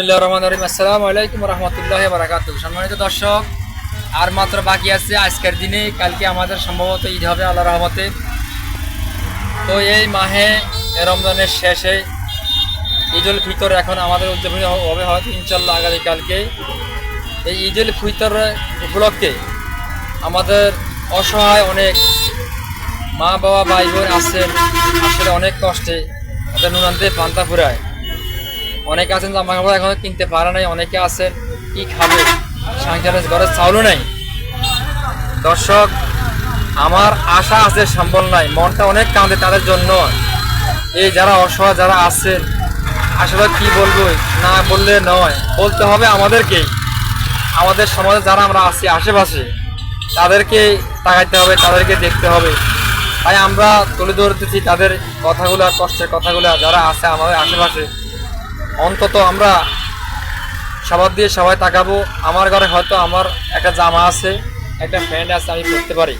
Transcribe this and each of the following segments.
বিসমিল্লাহির রহমানির রহিম আসসালামু আলাইকুম রহমতুল্লাহ বারাকাতুহ। সম্মানিত দর্শক, আর মাত্র বাকি আছে আজকের দিনে, কালকে আমাদের সম্ভবত ঈদ হবে আল্লাহ রহমতে। তো এই মাহে রমজানের শেষে ঈদ উল ফিতর এখন আমাদের উদযাপন হবে হয়তো ইনশাল্লাহ আগামীকালকে এই ঈদ উল ফিতর উপলক্ষে আমাদের অসহায় অনেক মা বাবা ভাই বোন আছেন, আসলে অনেক কষ্টে, ওদের নুনান্তে পান্তা ফুরায়। অনেকে আছেন জামা কাপড় এখনও কিনতে পারে নাই, অনেকে আছেন, কি খাবে? সংসারের ঘরে চাউলও নাই। দর্শক, আমার আশা আছে, সম্বল নাই, মনটা অনেক কাঁদে তাদের জন্য। এই যারা অসহায় যারা আছেন, আসলে কি বলব? না বললে নয়, বলতে হবে আমাদেরকেই। আমাদের সমাজে যারা আমরা আছি, আশেপাশে, তাদেরকে তাকাইতে হবে, তাদেরকে দেখতে হবে। তাই আমরা তুলে ধরতেছি তাদের কথাগুলো, কষ্টের কথাগুলো, যারা আছে আমাদের আশেপাশে। অন্তত আমরা সবার দিয়ে সবাই তাকাবো। আমার ঘরে হয়তো আমার একটা জামা আছে, একটা প্যান্ট আছে, আমি পরতে পারি।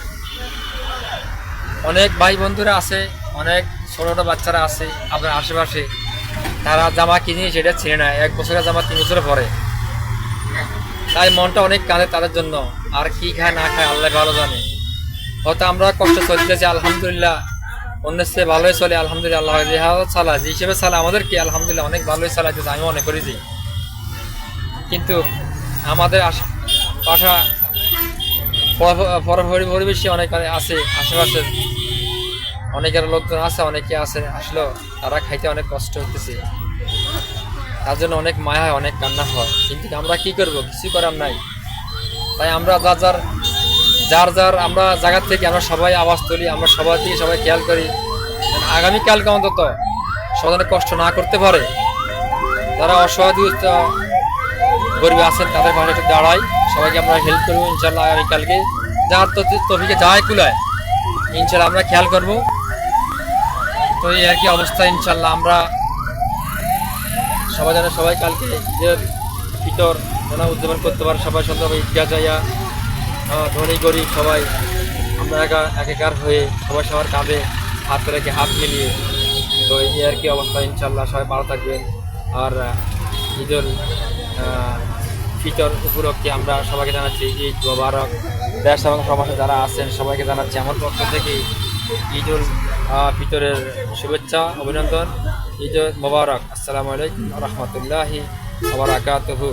অনেক ভাই বন্ধুরা আছে, অনেক ছোটো ছোটো বাচ্চারা আছে আপনার আশেপাশে। তারা জামা কিনে সেটা ছিঁড়ে নেয়। এক বছরের জামা তিন বছরে পরে। তাই মনটা অনেক কাঁদে তাদের জন্য। আর কি খায় না খায়, আল্লাহ ভালো জানে। হয়তো আমরা কষ্ট চলতেছি, আলহামদুলিল্লাহ। অন্যের চেয়ে ভালোই চলে, আলহামদুলিল্লাহ আল্লাহ চালা। যে হিসেবে চালা আমাদেরকে আলহামদুলিল্লাহ অনেক ভালোই চালাইতেছে আমি মনে করেছি কিন্তু আমাদের পর পরিবেশে অনেক আছে, আশেপাশে অনেকের লোকজন আছে, অনেকে আছে আসলে তারা খাইতে অনেক কষ্ট হতেছে তার জন্য অনেক মায়া হয়, অনেক কান্না হয়। কিন্তু আমরা কি করব? কিছু করার নাই। তাই আমরা যা যার যার যার আমরা জায়গা থেকে আমরা সবাই আওয়াজ তুলি, আমরা সবার দিকে সবাই খেয়াল করি। আগামীকালকে অন্তত সবাই কষ্ট না করতে পারে, যারা অসহায় গরিব আছেন তাদের পাশে একটু দাঁড়াই। সবাইকে আমরা হেল্প করব ইনশাল্লাহ আগামীকালকে। যার তফিকে যাই কুলায় ইনশাল্লাহ আমরা খেয়াল করব। তো এই আর কি অবস্থা ইনশাল্লাহ আমরা সবাই যেন সবাই কালকে যে ভিতর যেন উদযাপন করতে পারে, সবাই সুন্দরভাবে ঈদগাহ যাইয়া ধনী গরিব সবাই, আমরা একা একাকার হয়ে সবাই সবার কাঁধে হাত রেখে হাত মিলিয়ে তো এই আর কি অবস্থা ইনশাল্লাহ সবাই ভালো থাকবেন। আর ঈদুল ফিতর উপলক্ষে আমরা সবাইকে জানাচ্ছি ঈদ মোবারক। দেশ এবং প্রবাসে যারা আছেন, সবাইকে জানাচ্ছি আমার পক্ষ থেকে ঈদুল ফিতরের শুভেচ্ছা, অভিনন্দন। ঈদ মোবারক। আসসালামু আলাইকুম রহমতুল্লাহি আবরাকাতহু